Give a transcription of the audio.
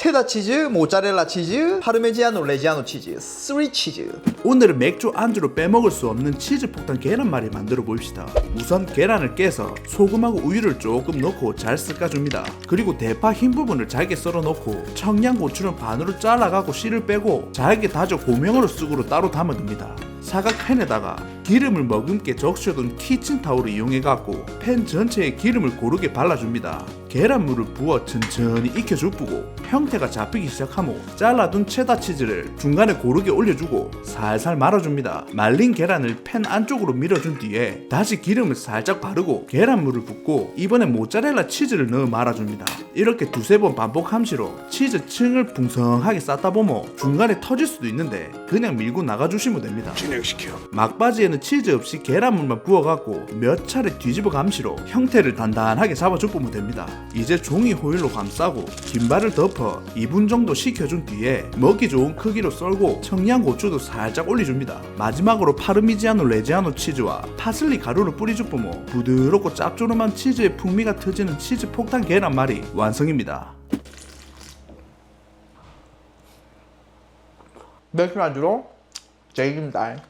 체다 치즈, 모짜렐라 치즈, 파르메지아노 레지아노 치즈, 스리 치즈. 오늘은 맥주 안주로 빼먹을 수 없는 치즈 폭탄 계란말이 만들어 봅시다. 우선 계란을 깨서 소금하고 우유를 조금 넣고 잘 섞어줍니다. 그리고 대파 흰 부분을 잘게 썰어 넣고 청양고추는 반으로 잘라가고 씨를 빼고 잘게 다져 고명으로 쑥으로 따로 담아둡니다. 사각 팬에다가 기름을 머금게 적셔둔 키친타올을 이용해갖고 팬 전체에 기름을 고르게 발라줍니다. 계란물을 부어 천천히 익혀주고 형태가 잡히기 시작하면 잘라둔 체다 치즈를 중간에 고르게 올려주고 살살 말아줍니다. 말린 계란을 팬 안쪽으로 밀어준 뒤에 다시 기름을 살짝 바르고 계란물을 붓고 이번에 모짜렐라 치즈를 넣어 말아줍니다. 이렇게 두세 번 반복 함시로 치즈 층을 풍성하게 쌓다 보면 중간에 터질 수도 있는데 그냥 밀고 나가주시면 됩니다. 진행시켜. 막바지에는 치즈 없이 계란물만 부어갖고 몇 차례 뒤집어 감시로 형태를 단단하게 잡아주면 됩니다. 이제 종이 호일로 감싸고 김발을 덮어 2분 정도 식혀준 뒤에 먹기 좋은 크기로 썰고 청양고추도 살짝 올려줍니다. 마지막으로 파르미지아노 레지아노 치즈와 파슬리 가루를 뿌리주면 부드럽고 짭조름한 치즈의 풍미가 터지는 치즈 폭탄 계란말이 완성입니다. 맥주 안주로 제이김달.